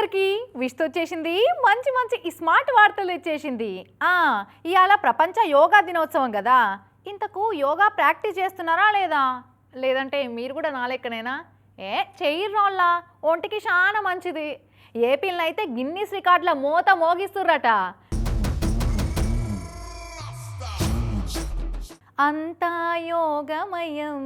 అందరికీ విష్తు వచ్చేసింది. మంచి మంచి స్మార్ట్ వార్తలు ఇచ్చేసింది. ఇవాళ ప్రపంచ యోగా దినోత్సవం కదా ఇంతకు యోగా ప్రాక్టీస్ చేస్తున్నారా లేదా? లేదంటే మీరు కూడా నా లెక్కనేనా? ఏ చెయ్యిర్రోళ్ళ? ఒంటికి చాలా మంచిది. ఏపీలో అయితే గిన్నీస్ రికార్డుల మూత మోగిస్తుర్రట. అంతా యోగమయం.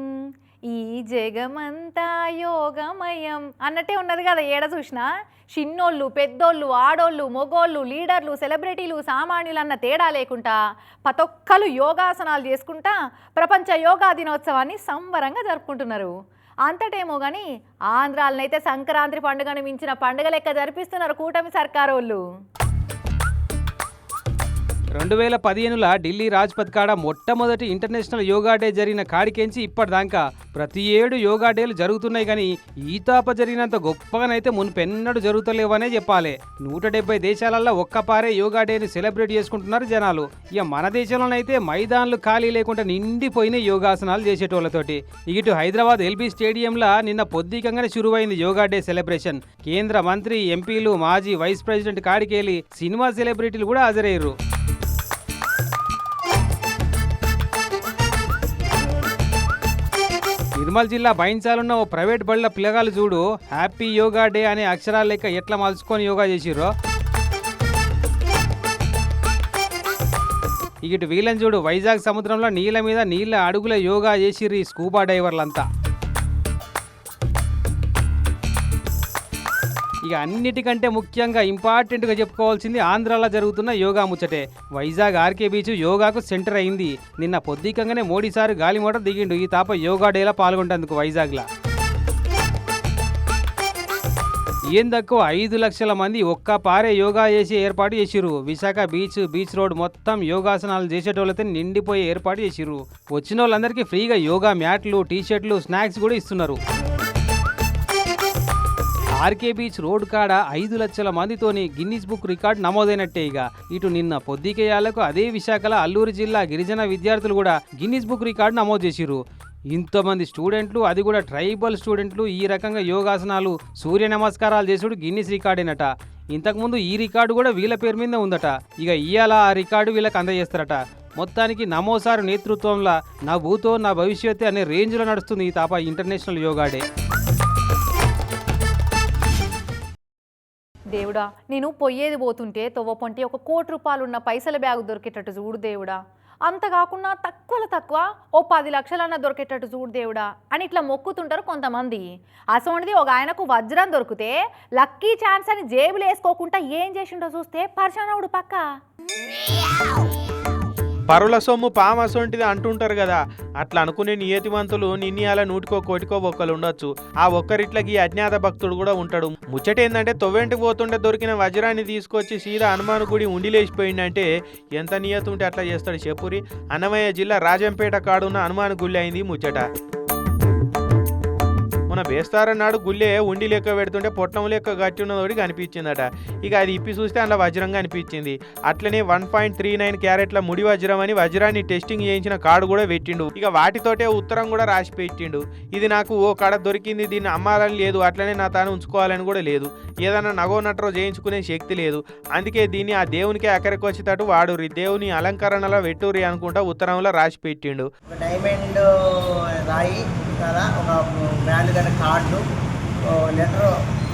ఈ జగమంతా యోగమయం. అన్నట్టే ఉన్నది కదా ఏడ చూసినా? చిన్నోళ్ళు పెద్దోళ్ళు ఆడోళ్ళు మొగోళ్ళు లీడర్లు సెలబ్రిటీలు సామాన్యులు అన్న తేడా లేకుండా ప్రతొక్కరు యోగాసనాలు చేసుకుంటా ప్రపంచ యోగా దినోత్సవాన్ని సంబరంగా జరుపుకుంటున్నారు. అంతటేమో కానీ ఆంధ్రాలనైతే సంక్రాంతి పండుగను మించిన పండుగ లెక్క జరిపిస్తున్నారు కూటమి సర్కారోళ్ళు. రెండు వేల పదిహేనుల ఢిల్లీ రాజ్పథ్ కాడ మొట్టమొదటి ఇంటర్నేషనల్ యోగా డే జరిగిన కాడికెంచి ఇప్పటిదాకా ప్రతి ఏడు యోగా డేలు జరుగుతున్నాయి కానీ ఈతాప జరిగినంత గొప్పగానైతే మునుపెన్నడు జరుగుతలేవనే చెప్పాలి. నూట డెబ్బై దేశాలల్లో ఒక్కపారే యోగా డేని సెలబ్రేట్ చేసుకుంటున్నారు జనాలు. ఇక మన దేశంలోనైతే మైదాన్లు ఖాళీ లేకుండా నిండిపోయిన యోగాసనాలు చేసేటోళ్ళతోటి. ఇటు హైదరాబాద్ ఎల్బీ స్టేడియంలో నిన్న పొద్దికంగానే శురువైంది యోగా డే సెలబ్రేషన్. కేంద్ర మంత్రి ఎంపీలు మాజీ వైస్ ప్రెసిడెంట్ కాడికేలి సినిమా సెలబ్రిటీలు కూడా హాజరయ్యారు. నిర్మల్ జిల్లా భయించాలన్న ఓ ప్రైవేట్ బళ్ళ పిల్లగాలు చూడు హ్యాపీ యోగా డే అనే అక్షరాలు లెక్క ఎట్లా మలుచుకొని యోగా చేసిర్రో. ఇటు వీళ్ళని చూడు వైజాగ్ సముద్రంలో నీళ్ళ మీద నీళ్ళ అడుగుల యోగా చేసిర్రు ఈ స్కూబా డైవర్లంతా ఇక అన్నిటికంటే ముఖ్యంగా ఇంపార్టెంట్గా చెప్పుకోవాల్సింది ఆంధ్రాలో జరుగుతున్న యోగా ముచ్చటే. వైజాగ్ ఆర్కే బీచ్ యోగాకు సెంటర్ అయింది. నిన్న పొద్దికంగానే మోడీ సారు గాలిమోట దిగిండు. ఈ తాప యోగా డేలా పాల్గొంటేందుకు వైజాగ్లో. ఏం తక్కువ ఐదు లక్షల మంది ఒక్క పారే యోగా చేసి ఏర్పాటు చేసిరు విశాఖ బీచ్ బీచ్ రోడ్ మొత్తం యోగాసనాలు చేసేటోళ్ళతో నిండిపోయి ఏర్పాటు చేసిరు వచ్చిన వాళ్ళందరికీ ఫ్రీగా యోగా మ్యాట్లు టీ షర్ట్లు స్నాక్స్ కూడా ఇస్తున్నారు. ఆర్కే బీచ్ రోడ్ కాడ ఐదు లక్షల మందితోని గిన్నీస్ బుక్ రికార్డ్ నమోదైనట్టే ఇక ఇటు నిన్న పొద్దికేయాలకు అదే విశాఖలో అల్లూరు జిల్లా గిరిజన విద్యార్థులు కూడా గిన్నీస్ బుక్ రికార్డు నమోదు చేసిర్రు. ఇంతమంది స్టూడెంట్లు అది కూడా ట్రైబల్ స్టూడెంట్లు ఈ రకంగా యోగాసనాలు సూర్య నమస్కారాలు చేసుడు గిన్నీస్ రికార్డేనట. ఇంతకుముందు ఈ రికార్డు కూడా వీళ్ళ పేరు మీద ఉందట. ఇక ఇయ్యాల ఆ రికార్డు వీళ్ళకి అందజేస్తారట. మొత్తానికి నమోసారు నేతృత్వంలో నా భూతో నా భవిష్యత్తు అనే రేంజ్లో నడుస్తుంది ఈ తాప ఇంటర్నేషనల్ యోగాడే దేవుడా నేను పొయ్యేది పోతుంటే తొవ్వపొంటి ఒక కోటి రూపాయలు ఉన్న పైసల బ్యాగ్ దొరికేటట్టు చూడు దేవుడా. అంత కాకుండా తక్కువలో తక్కువ ఓ పది లక్షలన్నా దొరికేటట్టు చూడు దేవుడా అని ఇట్లా మొక్కుతుంటారు కొంతమంది. అసోంటిది ఒక ఆయనకు వజ్రం దొరికితే లక్కీ ఛాన్స్ అని జేబులు వేసుకోకుండా ఏం చేసిండో చూస్తే పర్షానవుడు పక్క. పరుల సొమ్ము పామసొంటిది అంటుంటారు కదా. అట్లా అనుకునే నియతివంతులు నిన్ని అలా నూటికో కోటికో ఒక్కరు ఉండొచ్చు. ఆ ఒక్కరిట్లకి అజ్ఞాత భక్తుడు కూడా ఉంటాడు. ముచ్చట ఏంటంటే తొవ్వెంటికి పోతుంటే దొరికిన వజ్రాన్ని తీసుకొచ్చి సీదా హనుమాను గుడి ఉండిలేసిపోయిందంటే ఎంత నియతి ఉంటే అట్లా చేస్తాడు చెప్పురి. అన్నమయ్య జిల్లా రాజంపేట కాడున్న హనుమాన్ గుళ్ళి అయింది ముచ్చట. మన బేస్తారన్నాడు గుళ్ళే ఉండి లెక్క పెడుతుంటే పొట్టం లెక్క గట్టి ఉన్నదోడి కనిపించిందట. ఇక అది ఇప్పి చూస్తే అందులో వజ్రంగా అనిపించింది. అట్లనే వన్ పాయింట్ త్రీ నైన్ క్యారెట్ల ముడి వజ్రం అని వజ్రాన్ని టెస్టింగ్ చేయించిన కార్డు కూడా పెట్టిండు. ఇక వాటితోటే ఉత్తరం కూడా రాసి పెట్టిండు. ఇది నాకు ఓ కడ దొరికింది దీన్ని అమ్మాలని లేదు అట్లనే నా తాను ఉంచుకోవాలని కూడా లేదు. ఏదైనా నగో నట్రో చేయించుకునే శక్తి లేదు. అందుకే దీన్ని ఆ దేవునికి అక్కడికి వచ్చేటట్టు వాడుర్రి. దేవుని అలంకరణలో పెట్టుర్రి అనుకుంటా ఉత్తరంలో రాసి పెట్టిండు. డైమండ్ రాయి కదా ఒక గల కార్డు లెటరు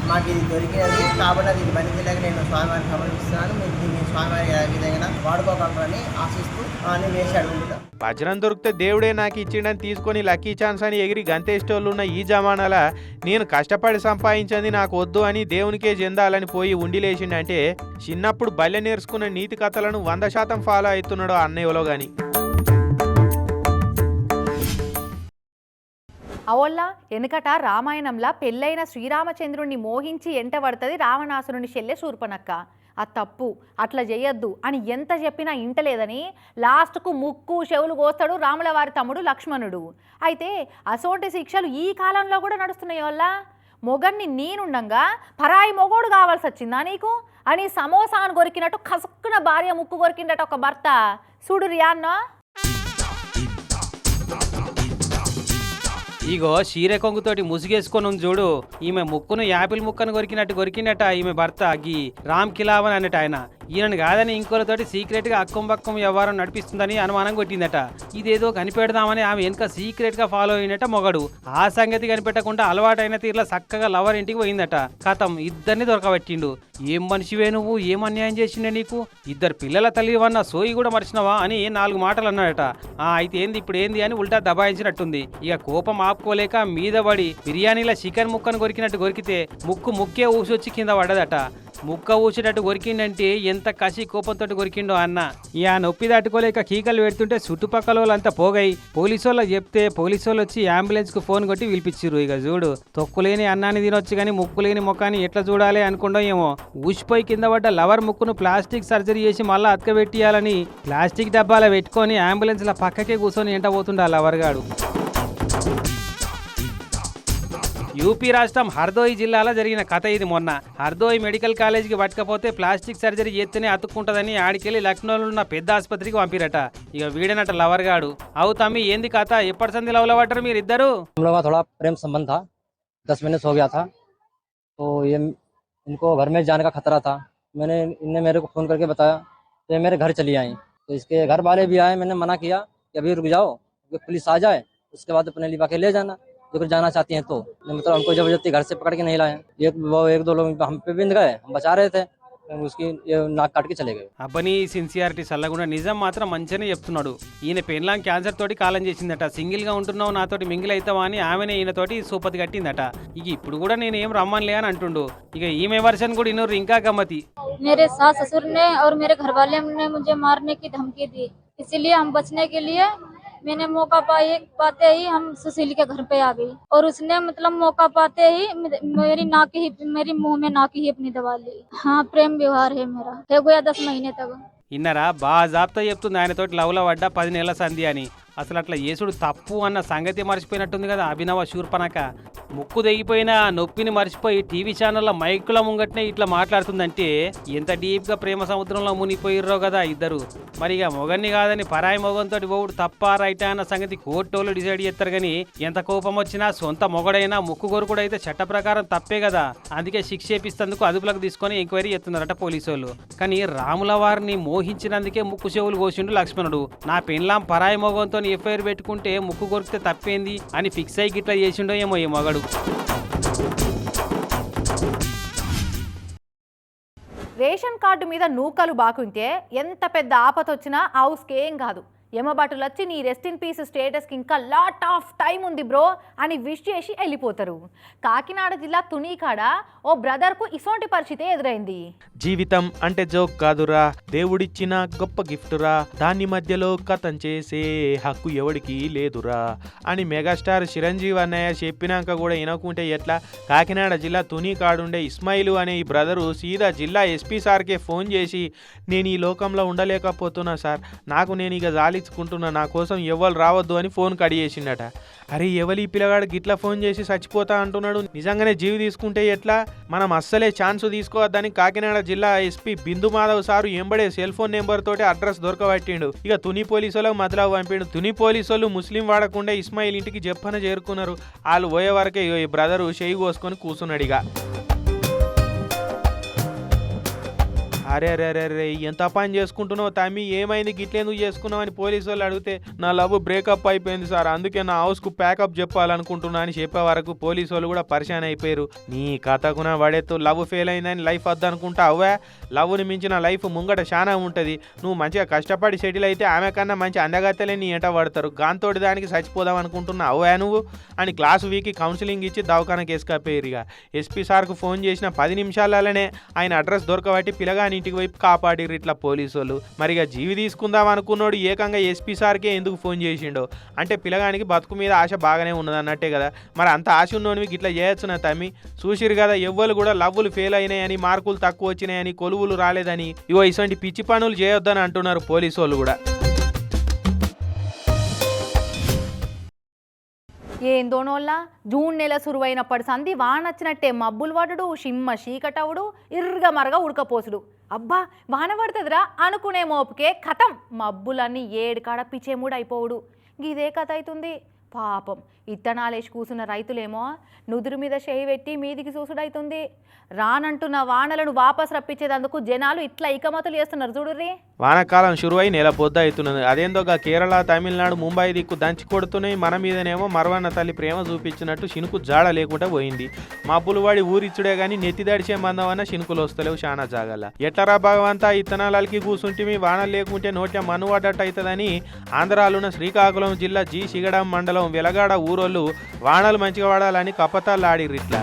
మాకు ఇది దొరికినది. కాబట్టి అది ఇది పనిచేయలేక నేను స్వామివారిని సమర్పిస్తున్నాను మీరు దీన్ని స్వామివారి విధంగా వాడుకోగలరని ఆశిస్తూ ఆ, నేను వేసి అడుగుతాను వజ్రం దొరికితే దేవుడే నాకు ఇచ్చిండని తీసుకొని లక్కీ ఛాన్స్ అని ఎగిరి గంతేష్టోళ్ళు ఉన్న ఈ జమానాల నేను కష్టపడి సంపాదించింది నాకు వద్దు అని దేవునికే చెందాలని పోయి ఉండిలేసిండంటే చిన్నప్పుడు బల్లె నేర్చుకున్న నీతి కథలను వంద శాతం ఫాలో అవుతున్నాడు అన్నయ్యలో గాని. అవోళ్ళ వెనుకట రామాయణంలా పెళ్ళైన శ్రీరామచంద్రుణ్ణి మోహించి ఎంటబడుతుంది రావణాసురుని చెల్లె శూర్పనక్క ఆ తప్పు అట్లా చేయొద్దు అని ఎంత చెప్పినా ఇంటలేదని లాస్ట్కు ముక్కు చెవులు కోస్తాడు రాముల వారి తమ్ముడు లక్ష్మణుడు. అయితే అసోంటి శిక్షలు ఈ కాలంలో కూడా నడుస్తున్నాయి వల్ల మొగన్ని నేనుండంగా పరాయి మొగోడు కావాల్సి వచ్చిందా నీకు? అని సమోసాను కొరికినట్టు కసుక్కున భార్య ముక్కు కొరికిండట ఒక భర్త. చూడు రియాన్నో ఇగో చీర కొంగుతోటి ముసుగేసుకొని ఉంది చూడు. ఈమె ముక్కును యాపిల్ ముక్కను కొరికినట్టు కొరికినట్ట ఈమె భర్త గీ రామ్ కిలావన్ అన్నట్టు ఆయన. ఈయనను కాదని ఇంకోలతోటి సీక్రెట్గా అక్కం బక్కం వ్యవహారం నడిపిస్తుందని అనుమానం కొట్టిందట. ఇదేదో కనిపెడదామని ఆమె వెనుక సీక్రెట్గా ఫాలో అయినట్ట మొగడు. ఆ సంగతి కనిపెట్టకుండా అలవాటైన తీరులో చక్కగా లవర్ ఇంటికి పోయిందట. కథం ఇద్దరిని దొరకబట్టిండు. ఏం మనిషివే నువ్వు? ఏం అన్యాయం చేసిండే నీకు? ఇద్దరు పిల్లల తల్లివన్న సోయి కూడా మరిచినవా అని నాలుగు మాటలు అన్నాడట. ఆ అయితే ఏంది ఇప్పుడు ఏంది అని ఉల్టా దబాయించినట్టుంది. ఇక కోపం ఆపుకోలేక మీద పడి బిర్యానీల చికెన్ ముక్కను కొరికినట్టు కొరికితే ముక్కు ముక్కే ఊసొచ్చి కింద పడ్డదట. ముక్క ఊసేటట్టు కొరికిండంటే ఎంత కసి కోపంతో కొరికిండో అన్న. ఇక నొప్పి దాటుకోలేక కీకలు పెడుతుంటే చుట్టుపక్కల వాళ్ళంతా పోగై పోలీసు వాళ్ళకి చెప్తే పోలీసు వాళ్ళు వచ్చి అంబులెన్స్కు ఫోన్ కొట్టి పిలిపించారు ఇక చూడు తొక్కులేని అన్నాన్ని తినొచ్చు కానీ ముక్కు లేని ముఖాన్ని ఎట్లా చూడాలి అనుకుండో ఏమో. ఊసిపోయి కింద పడ్డ లవర్ ముక్కును ప్లాస్టిక్ సర్జరీ చేసి మళ్ళీ అతకబెట్టియాలని ప్లాస్టిక్ డబ్బాల పెట్టుకొని అంబులెన్స్ల పక్కకే కూర్చొని ఎంట పోతుండే లవర్ గాడు. యూపీ రాష్ట్రం హర్దోయ్ జిల్లాలో జరిగిన కథ ఇది మొన్న హర్దోయ్ మెడికల్ కాలేజీకి పట్టకపోతే ప్లాస్టిక్ సర్జరీ చేస్తేనే అతుక్కుంటదని ఆడికెళ్ళి లక్నోలో ఉన్న పెద్ద ఆసుపత్రికి పంపిరట ఇక వీడనట లవర్ గాడు అవు తమ్మి ఏంది కథ ఎప్పటి సంది లవ్లో పడ్డారు మీరు ఇద్దరు हम लोगों का थोड़ा प्रेम संबंध था दस महीने से हो गया था तो ये इनको घर में जाने का खतरा था मैंने इनने मेरे को फ़ोन करके बताया तो ये मेरे घर चली आई तो इसके घर वाले भी आए मैंने मना किया कि अभी रुक जाओ क्योंकि पुलिस आ जाए उसके बाद अपने लिबा के ले जाना जो अगर जाना चाहती हैं तो मतलब हमको जबरदस्ती घर से पकड़ के नहीं लाए एक वो एक दो लोग हम पे बिंद गए हम बचा रहे थे उसकी ये नाक काट के चले गए అబ్బని సిన్సియారిటీ సల్లగుండా నిజం మాత్రం మంచిగానే చెప్తున్నాడు ఈయన పెన్లాం క్యాన్సర్ తోటి కాలం చేసిందట సింగిల్ గా ఉంటున్నావు నాతోటి మింగిల్ అవుతావా అని ఆమెనే ఈయనతోటి సూపతి కట్టిందట ఇక ఇప్పుడు కూడా నేను ఏం రమ్మనిలే అని అంటుండు ఇక ఈమె వర్షన్ కూడా ఇన్నోరు ఇంకా గమ్మతి मेरे सास ससुर ने और मेरे घर वाले ने मुझे मारने की धमकी दी इसीलिए हम बचने के लिए मैंने मौका पाए पाते ही हम सुशील के घर पे आ गई और उसने मतलब मौका पाते ही मे- मेरी नाक ही मेरी मुंह में नाक ही अपनी दबा ली हाँ प्रेम व्यवहार है मेरा है गया दस महीने तक ఇన్నరా బాగా జాబ్తా చెప్తుంది ఆయనతోటి లవ్లో పడ్డా పది నెలల సంధి అని అసలు అట్లా యేసుడు తప్పు అన్న సంగతి మర్చిపోయినట్టుంది కదా అభినవ శూర్పనక. ముక్కు తెగిపోయిన నొప్పిని మర్చిపోయి టీవీ ఛానల్లో మైకుల ముంగట్నే ఇట్లా మాట్లాడుతుందంటే ఎంత డీప్గా ప్రేమ సముద్రంలో మునిగిపోయిర్రో కదా ఇద్దరు. మరి ఇక మొగన్ని కాదని పరాయి మొగంతో పోవుడు తప్ప రైటా అన్న సంగతి కోర్టోళ్ళు డిసైడ్ చేస్తారు కానీ ఎంత కోపం వచ్చినా సొంత మొగడైనా ముక్కు కొరుకుడు అయితే చట్ట ప్రకారం తప్పే కదా. అందుకే శిక్ష చేపిస్తందుకు అదుపులోకి తీసుకొని ఎంక్వైరీ చేస్తున్నారట పోలీసు వాళ్ళు కానీ రాముల వారిని మోహించినందుకే ముక్కు చెవులు కోసిండు లక్ష్మణుడు. నా పెన్లాం పరాయి మొగంతో ఎఫ్ఐఆర్ పెట్టుకుంటే ముక్కు కొరికితే తప్పేంది అని ఫిక్స్ అయ్యి గిట్లా చేసిండో ఏమో ఈ మగడు. రేషన్ కార్డు మీద నూకలు బాకుంటే ఎంత పెద్ద ఆపత వచ్చినా హౌస్కి ఏం కాదు. యమబాటులు వచ్చి నీ రెస్ట్ ఇన్ పీస్ స్టేటస్కి ఇంకా లాట్ ఆఫ్ టైం ఉంది బ్రో అని విష్ చేసి వెళ్ళిపోతారు. కాకినాడ జిల్లా తునీకాడ ఓ బ్రదర్కు ఇసోంటి పరిస్థితి ఎదురైంది. జీవితం అంటే జోక్ కాదురా దేవుడిచ్చిన గొప్ప గిఫ్టురా దాన్ని మధ్యలో కథం చేసే హక్కు ఎవడికి లేదురా అని మెగాస్టార్ చిరంజీవి అన్నయ్య చెప్పినాక కూడా వినకుంటే ఎట్లా? కాకినాడ జిల్లా తునీకాడుండే ఇస్మాయిలు అనే ఈ బ్రదరు సీదా జిల్లా ఎస్పీ సార్కే ఫోన్ చేసి నేను ఈ లోకంలో ఉండలేకపోతున్నా సార్. నాకు నేను ఇక జాలి జాలించుకుంటున్నా నా కోసం ఎవరు రావద్దు అని ఫోన్ కడిగేసిండట అరే ఎవలి ఈ పిల్లగాడు గిట్లా ఫోన్ చేసి చచ్చిపోతా అంటున్నాడు? నిజంగానే జీవి తీసుకుంటే ఎట్లా? మనం అస్సలే ఛాన్స్ తీసుకోవద్దని కాకినాడ జిల్లా ఎస్పీ బిందు మాధవ్ సారు ఎంబడే సెల్ ఫోన్ నెంబర్ తోటి అడ్రస్ దొరకబట్టిండు. ఇక తుని పోలీసులకు వాళ్ళకి పంపిండు. తుని పోలీసులు ముస్లిం వాడకుండా ఇస్మాయిల్ ఇంటికి చెప్పన చేరుకున్నారు. వాళ్ళు పోయే వరకే ఈ బ్రదరు చేయి కోసుకొని కూర్చున్నాడు ఇక. అరే అరే అరే అరే ఎంత పని చేసుకుంటున్నావు తమ్మి? ఏమైంది? గిట్లెందుకు చేసుకున్నావు అని పోలీసు వాళ్ళు అడిగితే నా లవ్ బ్రేకప్ అయిపోయింది సార్ అందుకే నా హౌస్కు ప్యాకప్ చెప్పాలనుకుంటున్నా అని చెప్పే వరకు పోలీసు వాళ్ళు కూడా పరిశాన్ అయిపోయారు. నీ కథకున పడేత్తు లవ్ ఫెయిల్ అయిందని లైఫ్ వద్దనుకుంటా అవ్వా. లవ్ని మించిన లైఫ్ ముంగట చాలా ఉంటుంది. నువ్వు మంచిగా కష్టపడి సెటిల్ అయితే ఆమె కన్నా మంచి అందగత్తలే నీ ఎంట పడతారు గాంతోటి దానికి చచ్చిపోదాం అనుకుంటున్నా అవ్వా నువ్వు? అని క్లాస్ వీక్కి కౌన్సిలింగ్ ఇచ్చి దవాఖానకి వేసుకపోయారు ఇక. ఎస్పీ సార్కు ఫోన్ చేసిన పది నిమిషాలనే ఆయన అడ్రస్ దొరకబట్టి పిల్లగాని ఇంటికి వైపు కాపాడిర్రు ఇట్లా పోలీసు వాళ్ళు మరి ఇక జీవి తీసుకుందాం అనుకున్నోడు ఏకంగా ఎస్పీ సార్కే ఎందుకు ఫోన్ చేసిండో. అంటే పిల్లగానికి బతుకు మీద ఆశ బాగానే ఉన్నది అన్నట్టే కదా. మరి అంత ఆశ ఉన్నోనివి ఇట్లా చేయొచ్చు నా తమ్మి? చూసిరు కదా ఎవ్వరు కూడా లవ్వులు ఫెయిల్ అయినాయని మార్కులు తక్కువ వచ్చినాయని కొలువులు రాలేదని. ఇవో ఇటువంటి పిచ్చి పనులు చేయొద్దని అంటున్నారు పోలీసు వాళ్ళు కూడా. ఏందోనోళ్ళ జూన్ నెల సురువైనప్పటి సంధి వానొచ్చినట్టే మబ్బులు పడుడు షిమ్మ చీకటవుడు ఇర్రగా మరగా ఉడకపోసుడు. అబ్బా వాన పడుతుందిరా అనుకునే మోపుకే కథం. మబ్బులన్నీ ఏడు కాడ పిచ్చేమూడు అయిపోవుడు ఇదే కథ అవుతుంది పాపం. ఇత్తనాలేసి కూసున్న రైతులేమో నుదురు మీద చేయి పెట్టి మీదికి చూసుడైతుంది రానంటున్న వానలను వాపస్ రప్పించేదందుకు జనాలు ఇట్లా ఇకమతులు చేస్తున్నారు చూడుర్రి. వానకాలం షురువై నెల పొద్దు అవుతున్నది అదేందోగా కేరళ తమిళనాడు ముంబై దిక్కు దంచి కొడుతున్నాయి. మన మీదనేమో మరవన్న తల్లి ప్రేమ చూపించినట్టు శినుకు జాడ లేకుండా పోయింది. మా పులివాడి ఊరిచ్చుడే గాని నెత్తి దడిచే మందమన్న శినుకులు వస్తలేవు చాలా జాగల. ఎట్లరా భగవంతా ఇత్తనాలకి కూసుంటిమి? వానలు లేకుంటే నోట్ల మనువాడట్టు అవుతుందని ఆంధ్రాలోన శ్రీకాకుళం జిల్లా జీ. సిగడం మండలం వెలగాడ ఊరు ఊరోళ్ళు వానలు మంచిగా వాడాలని కపతాలు ఆడిర్రు ఇట్లా.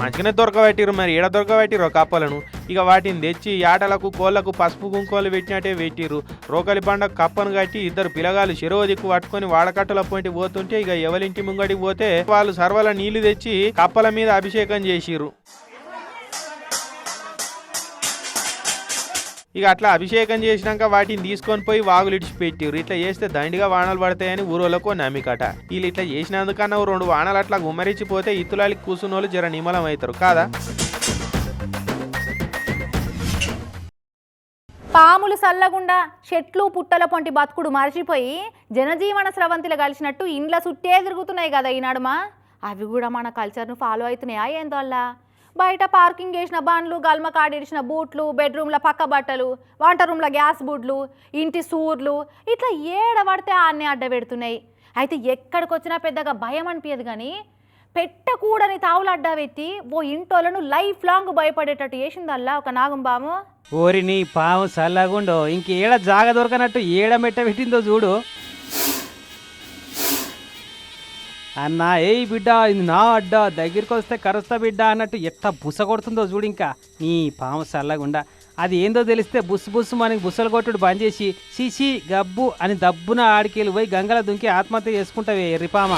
మంచిగానే దొరకబెట్టిరు మరి ఏడ దొరకబెట్టిరు కప్పలను. ఇక వాటిని తెచ్చి ఆటలకు కోళ్ళకు పసుపు కుంకోలు పెట్టినట్టే పెట్టిరు రోకలి బండ కప్పను కట్టి ఇద్దరు పిల్లగాలు చెరువు దిక్కు పట్టుకొని వాడకట్టల పోటీ పోతుంటే ఇక ఎవరింటి ముంగడికి పోతే వాళ్ళు సర్వల నీళ్ళు తెచ్చి కప్పల మీద అభిషేకం చేసిరు ఇక అట్లా అభిషేకం చేసినాక వాటిని తీసుకొని పోయి వాగులు ఇడిచిపెట్టిర్రు ఇట్లా చేస్తే దండిగా వానలు పడతాయని ఊరోళ్ళకు నమ్మికట. వీళ్ళు ఇట్లా చేసినందుకన్నా రెండు వానలు అట్లా గుమ్మరించిపోతే ఇత్తులాలికి కూర్చున్న వాళ్ళు జర నిమలం అవుతారు కాదా? పాములు సల్లగుండా చెట్లు పుట్టల పొంటి బతుకుడు మరచిపోయి జనజీవన స్రవంతిలు కలిసినట్టు ఇండ్ల చుట్టే తిరుగుతున్నాయి కదా ఈనాడుమా అవి కూడా మన కల్చర్ను ఫాలో అవుతున్నాయా ఏందో అలా బయట పార్కింగ్ చేసిన బండ్లు గల్మ బూట్లు బెడ్రూమ్ల పక్క బట్టలు వంట రూమ్ల గ్యాస్ బూట్లు ఇంటి సూర్లు ఇట్లా ఏడబడితే ఆన్నే అడ్డ పెడుతున్నాయి అయితే ఎక్కడికి వచ్చినా పెద్దగా భయం అనిపించదు కానీ పెట్టకూడని తావులు అడ్డా పెట్టి ఓ ఇంటోళ్ళను లైఫ్ లాంగ్ భయపడేటట్టు చేసిందల్లా ఒక నాగం బాము. ఓరి నీ పాము చల్లగుండో ఇంకేడ జాగ దొరకనట్టు ఏడ మెట్ట పెట్టిందో చూడు. అన్న ఏయ్ బిడ్డ ఇది నా అడ్డ దగ్గరికి వస్తే కరుస్తా బిడ్డ అన్నట్టు ఎట్ట బుస కొడుతుందో చూడు ఇంకా. నీ పాము చల్లగుండా అది ఏందో తెలిస్తే బుస్సు బుస్సు మనకి బుసలు కొట్టుడు బంద్ చేసి సీసీ గబ్బు అని దబ్బున ఆడికెళ్ళి పోయి గంగల దుంకి ఆత్మహత్య చేసుకుంటావే ఎర్రిపామ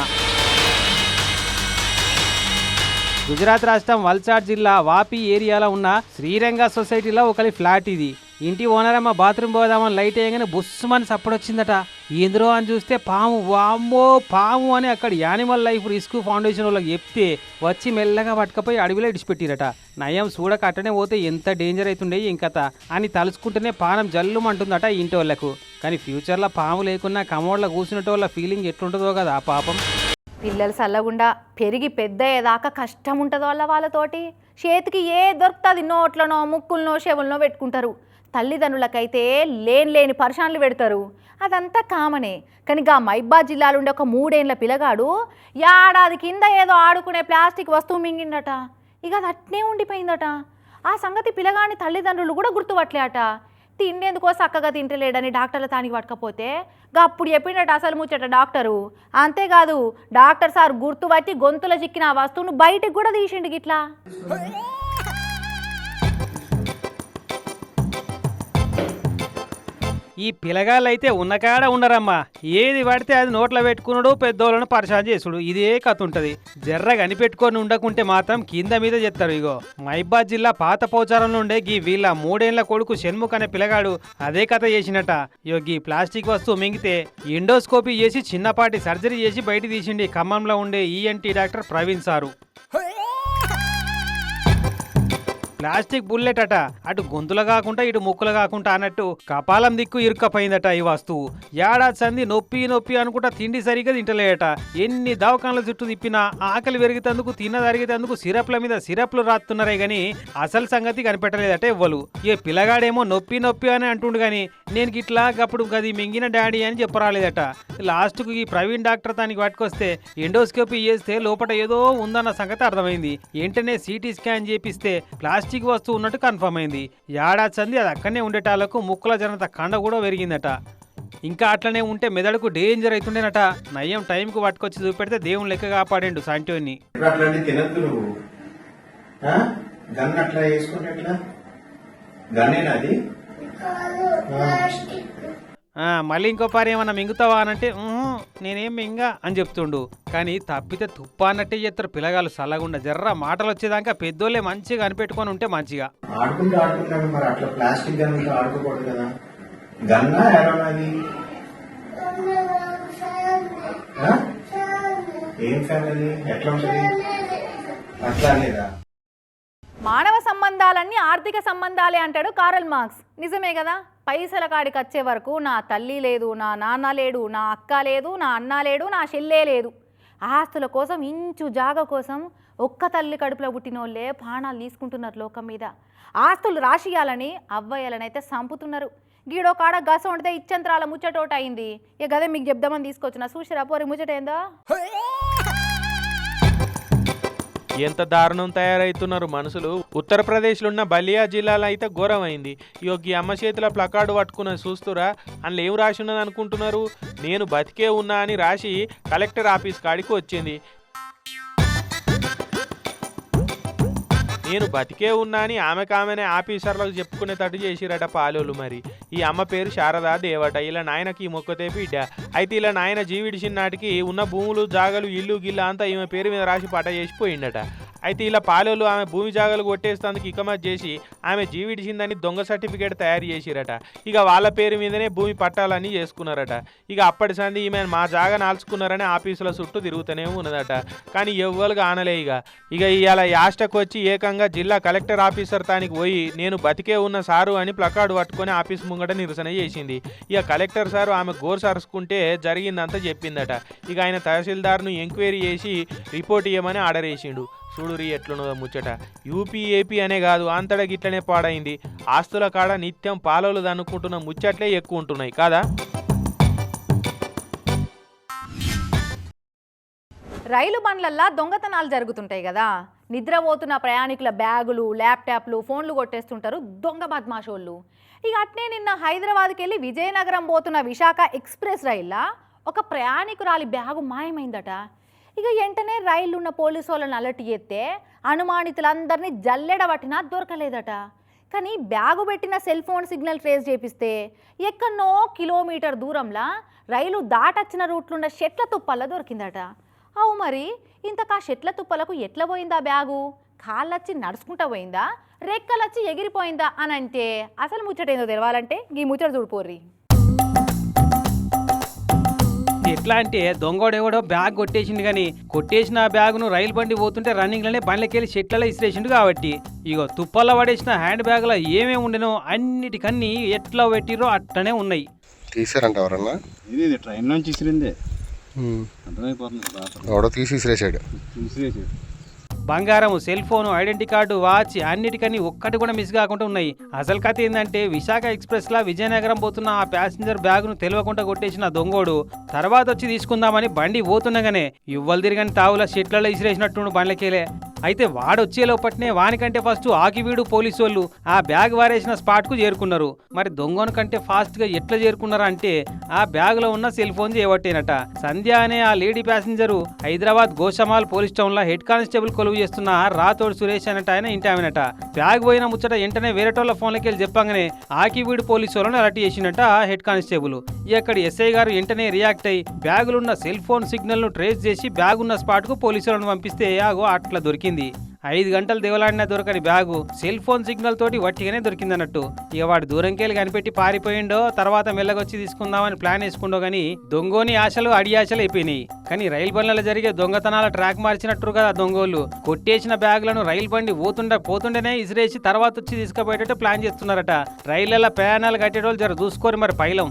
గుజరాత్ రాష్ట్రం వల్సాడ్ జిల్లా వాపి ఏరియాలో ఉన్న శ్రీరంగ సొసైటీలో ఒకరి ఫ్లాట్ ఇది. ఇంటి ఓనరమ్మ బాత్రూమ్ పోదామని లైట్ వేయగానే బుస్సుమని సప్పుడొచ్చిందట. ఏంద్రో అని చూస్తే పాము వామ్మో పాము అని అక్కడ యానిమల్ లైఫ్ రిస్క్ ఫౌండేషన్ వాళ్ళకి చెప్తే వచ్చి మెల్లగా పట్టుకపోయి అడవిలో ఇడిచిపెట్టిరట. నయం చూడక అట్టనే పోతే ఎంత డేంజర్ అవుతుండే ఇంకత అని తలుచుకుంటేనే పానం జల్లుమంటుందట ఇంటి వాళ్ళకు కానీ ఫ్యూచర్లో పాము లేకున్నా కమోడ్లో కూర్చున్నట్టు వాళ్ళ ఫీలింగ్ ఎట్లుంటుందో కదా ఆ పాపం. పిల్లలు చల్లగుండా పెరిగి పెద్ద ఏదాకా కష్టం ఉంటుందో వాళ్ళ వాళ్ళతోటి. చేతికి ఏ దొరుకుతుంది? నోట్లనో ముక్కులనో చెవులనో పెట్టుకుంటారు. తల్లిదండ్రులకైతే లేని లేని పర్షాన్లు పెడతారు. అదంతా కామనే. కానీ ఆ మైబ్బా జిల్లాలో ఉండే ఒక మూడేండ్ల పిల్లగాడు ఏడాది కింద ఏదో ఆడుకునే ప్లాస్టిక్ వస్తువు మింగిండట. ఇక అది అట్నే ఉండిపోయిందట. ఆ సంగతి పిల్లగాని తల్లిదండ్రులు కూడా గుర్తుపట్టలేట. తిండేందుకో చక్కగా తింటలేడని డాక్టర్ల తానికి పట్టకపోతే అప్పుడు చెప్పిండట అసలు ముచ్చట డాక్టరు. అంతేకాదు డాక్టర్ సార్ గుర్తుపట్టి గొంతులో చిక్కిన ఆ వస్తువును బయటకు కూడా తీసిండు గిట్లా. ఈ పిల్లగాళ్ళు అయితే ఉన్నకాడ ఉండరమ్మా. ఏది పడితే అది నోట్లో పెట్టుకున్నాడు పెద్దోళ్ళను పరిశాన్ చేసుడు. ఇదే కథ ఉంటది. జర్ర కనిపెట్టుకొని ఉండకుంటే మాత్రం కింద మీద చెప్తారు ఇగో. మైబాద్ జిల్లా పాత పోచారం నుండే గీ వీళ్ళ మూడేళ్ళ కొడుకు షణ్ముఖ్ అనే పిల్లగాడు అదే కథ చేసినట. ఇగో గీ ప్లాస్టిక్ వస్తువు మింగితే ఎండోస్కోపీ చేసి చిన్నపాటి సర్జరీ చేసి బయట తీసిండి ఖమ్మంలో ఉండే ENT doctor Praveen sir. Plastic bullet అట అటు గొంతులు కాకుండా ఇటు ముక్కులు కాకుండా అన్నట్టు కపాలం దిక్కు ఇరుక్కపోయిందట ఈ వస్తువు. ఏడాది సంది నొప్పి నొప్పి అనుకుంటా తిండి సరిగ్గా తింటలేయట ఎన్ని దవాఖానల చుట్టూ తిప్పినా ఆకలి పెరిగేందుకు తిన్న తరిగేందుకు సిరప్ల మీద సిరప్లు రాస్తున్నారే గాని అసలు సంగతి కనిపెట్టలేదట ఇవ్వలు ఏ పిల్లగాడేమో నొప్పి నొప్పి అని అంటుండు గాని నేను గిట్లా గప్పుడు గది మింగిన డాడీ అని చెప్పరాలేదట. లాస్ట్కు ఈ ప్రవీణ్ డాక్టర్ దానికి పట్టుకొస్తే ఎండోస్కోపీ చేస్తే లోపల ఏదో ఉందన్న సంగతి అర్థమైంది. వెంటనే సిటీ స్కాన్ చేపిస్తే ప్లాస్టిక్ వస్తువు ఉన్నట్టు కన్ఫర్మ్ అయింది. ఏడాది సంది అది అక్కడనే ఉండేటాలకు ముక్కుల జనంత కండ కూడా పెరిగిందట. ఇంకా అట్లనే ఉంటే మెదడుకు డేంజర్ అవుతుండేనట నయ్యం టైంకు పట్టుకొచ్చి చూపెడితే దేవుని లెక్క కాపాడిండు సాంటిని. మళ్ళీ ఇంకో పారి ఏమన్నా మింగుతావా అని అంటే "ఉహు, నేనేం మింగా అని చెప్తుండు. కానీ తప్పితే తుప్ప అన్నట్టే చేస్తారు పిల్లగాళ్ళు సల్లగుండా. జర్ర మాటలు వచ్చేదాకా పెద్దోళ్ళే మంచిగా అనిపెట్టుకొని ఉంటే మంచిగా. ఆడుకుంటూ ఆడుకుంటాడు మరి అట్లా ప్లాస్టిక్ గన్ ఆడుకోకూడదు కదా. గన్నా ఏం ఫ్యాన్ అది? ఎట్లా ఉంటుంది? అట్లా లేదా? సంబంధాలన్నీ ఆర్థిక సంబంధాలే అంటాడు కారల్ మార్క్స్ నిజమే కదా? పైసల కాడికి వచ్చే వరకు నా తల్లి లేదు నా నాన్న లేడు నా అక్క లేదు నా అన్న లేడు నా చెల్లే లేదు. ఆస్తుల కోసం ఇంచు జాగ కోసం ఒక్క తల్లి కడుపులో పుట్టినోళ్ళే ప్రాణాలు తీసుకుంటున్నారు లోకం మీద. ఆస్తులు రాసియాలని అవ్వయ్యాలనైతే సంపుతున్నారు. గీడో కాడ గస ఉంటే ఇచ్చంత్రాల ముచ్చటోట అయింది ఇక గదే మీకు చెప్దామని తీసుకొచ్చిన. చూసిరా పోరి ముచ్చట ఏందో ఎంత దారుణం తయారవుతున్నారు మనుషులు. ఉత్తరప్రదేశ్లో ఉన్న బలియా జిల్లాలో అయితే ఘోరమైంది. ఈ అమ్మ చేతిలో ప్లకార్డు పట్టుకున్న చూస్తురా అందులో ఏం రాసి ఉన్నది అనుకుంటున్నారు? నేను బతికే ఉన్నా అని రాసి కలెక్టర్ ఆఫీస్ కాడికి వచ్చింది. నేను బతికే ఉన్నా అని ఆమెకు ఆమెనే ఆఫీసర్లకు చెప్పుకునేటట్టు చేసిరట పాలోలు మరి. ఈ అమ్మ పేరు శారదా దేవట. ఇలా నాయనకి ఈ మొక్కతే బిడ్డ. అయితే ఇలా నాయన జీవిడిచిన నాటికి ఉన్న భూములు జాగలు ఇల్లు గిల్లు అంతా ఈమె పేరు మీద రాసి పట చేసిపోయిండట అయితే ఇలా పాలోలు ఆమె భూమి జాగలు కొట్టేస్తందుకు ఇకమత్ చేసి ఆమె జీవిడిచిందని దొంగ సర్టిఫికేట్ తయారు చేసిరట. ఇక వాళ్ళ పేరు మీదనే భూమి పట్టాలని చేసుకున్నారట. ఇక అప్పటి సంది ఈమె మా జాగా నాల్చుకున్నారని ఆఫీసుల చుట్టూ తిరుగుతూనే ఉన్నదట. కానీ ఎవ్వరుగా ఆనలే ఇక. ఇక ఇవాళ యాస్టకు వచ్చి ఏకంగా జిల్లా కలెక్టర్ ఆఫీసర్ తానికి పోయి నేను బతికే ఉన్న సారు అని ప్లకార్డు పట్టుకొని ఆఫీస్ ముంగట నిరసన చేసింది. ఇక కలెక్టర్ సారు ఆమె గోరు సరుచుకుంటే జరిగిందంతా చెప్పిందట. ఇక ఆయన తహసీల్దార్ను ఎంక్వైరీ చేసి రిపోర్ట్ ఇవ్వమని ఆర్డర్ వేసిండు. చూడురి ఎట్లున్నదో ముచ్చట. యూపీ ఏపీ అనే కాదు అంతటా గిట్లనే పాడైంది. ఆస్తుల కాడ నిత్యం పాలలు దన్నుకుంటున్న ముచ్చట్లే ఎక్కువ ఉంటున్నాయి కాదా? రైలు బండ్లల్లా దొంగతనాలు జరుగుతుంటాయి కదా. నిద్రపోతున్న ప్రయాణికుల బ్యాగులు ల్యాప్టాప్లు ఫోన్లు కొట్టేస్తుంటారు దొంగ బద్మాషోళ్ళు. ఇక అట్నే నిన్న హైదరాబాద్కి వెళ్ళి విజయనగరం పోతున్న విశాఖ ఎక్స్ప్రెస్ రైల్లో ఒక ప్రయాణికురాలి బ్యాగు మాయమైందట. ఇక వెంటనే రైలు ఉన్న పోలీసు వాళ్ళని అలర్ట్ చేస్తే అనుమానితులందరినీ జల్లెడబట్టినా దొరకలేదట. కానీ బ్యాగు పెట్టిన సెల్ ఫోన్ సిగ్నల్ ట్రేస్ చేపిస్తే ఎక్కడనో కిలోమీటర్ దూరంలో రైలు దాటొచ్చిన రూట్లున్న షెట్ల తుప్పల్లో దొరికిందట. అవు మరి ఇంతకా షెట్ల తుప్పలకు ఎట్లా పోయిందా బ్యాగు? కాళ్ళొచ్చి నడుచుకుంటా పోయిందా? రెక్కలొచ్చి ఎగిరిపోయిందా అని అంటే అసలు ముచ్చటేందో తెలవాలంటే ఈ ముచ్చట చూడిపోర్రి ఎట్లా అంటే దొంగోడెవడో బ్యాగ్ కొట్టేసిండు కానీ కొట్టేసిన ఆ బ్యాగ్ను రైలు బండి పోతుంటే రన్నింగ్లోనే బండ్లకెళ్ళి చెట్లలో ఇసిరేసిండు కాబట్టి. ఇగో తుప్పల్లో పడేసిన హ్యాండ్ బ్యాగ్లో ఏమేమి ఉండనో అన్నిటికన్నీ ఎట్లా పెట్టిరో అట్లనే ఉన్నాయి. తీసారంట ఎవరన్నా? ఇది ఇది ట్రైన్ నుంచి ఇసిరిందే. అర్థమైపోతుంది ఎవడో తీసి విసిరేసాడు చూసేసి బంగారం cell phone identity card watch అన్నిటికని ఒక్కటి కూడా మిస్ కాకుండా ఉన్నాయి. అసలు కథ ఏంటంటే విశాఖ ఎక్స్ప్రెస్ లా విజయనగరం పోతున్న ఆ ప్యాసింజర్ బ్యాగ్ను తెలియకుండా కొట్టేసిన దొంగోడు. తర్వాత వచ్చి తీసుకుందామని బండి పోతుండగానే ఇవ్వలు తిరిగని తావుల షెట్లలో ఇసిరేసినట్టు బండ్లకేలే. అయితే వాడొచ్చే లోపట్నే వానికంటే ఫస్ట్ ఆకివీడు పోలీసు వాళ్ళు ఆ బ్యాగ్ వారేసిన స్పాట్కు చేరుకున్నారు. మరి దొంగను కంటే ఫాస్ట్గా ఎట్లా చేరుకున్నారా అంటే ఆ బ్యాగ్లో ఉన్న సెల్ ఫోన్ చేయబట్టేనట. సంధ్య అనే ఆ lady passenger Hyderabad Goshamahal police టౌన్లో హెడ్ కానిస్టేబుల్ కొలువు చేస్తున్న రాతోడు సురేష్ అనట ఆయన ఇంటి ఆమెనట బ్యాగ్ పోయిన ముచ్చట వెంటనే వేరేటోళ్ళ ఫోన్లకి వెళ్ళి చెప్పంగానే ఆకివీడు పోలీసు వాళ్ళని అలర్ట్ చేసినట ఆ హెడ్ కానిస్టేబుల్. ఇక్కడ ఎస్ఐ గారు వెంటనే రియాక్ట్ అయ్యి బ్యాగులున్న సెల్ ఫోన్ సిగ్నల్ను ట్రేస్ చేసి బ్యాగ్ ఉన్న స్పాట్కు పోలీసులను పంపిస్తే ఆగో అట్లా దొరికింది. ఐదు గంటలు దివలాడినా దొరకని బ్యాగు సెల్ ఫోన్ సిగ్నల్ తోటి వట్టిగానే దొరికిందన్నట్టు. ఇక వాడు దూరంకెళ్ళి కనిపెట్టి పారిపోయిండో తర్వాత మెల్లగొచ్చి తీసుకుందామని ప్లాన్ వేసుకుండో గానీ దొంగోని ఆశలు అడి ఆశలు అయిపోయినాయి. కానీ రైలు బండ్లలో జరిగే దొంగతనాల ట్రాక్ మార్చినట్టు కదా దొంగోళ్ళు. కొట్టేసిన బ్యాగులను రైలు బండి పోతుండే పోతుండేనే ఇసిరేసి తర్వాత వచ్చి తీసుకుపోయేటట్టు ప్లాన్ చేస్తున్నారట. రైళ్ళలో ప్రయాణాలు కట్టేటోళ్ళు జర చూసుకోరు మరి పైలం.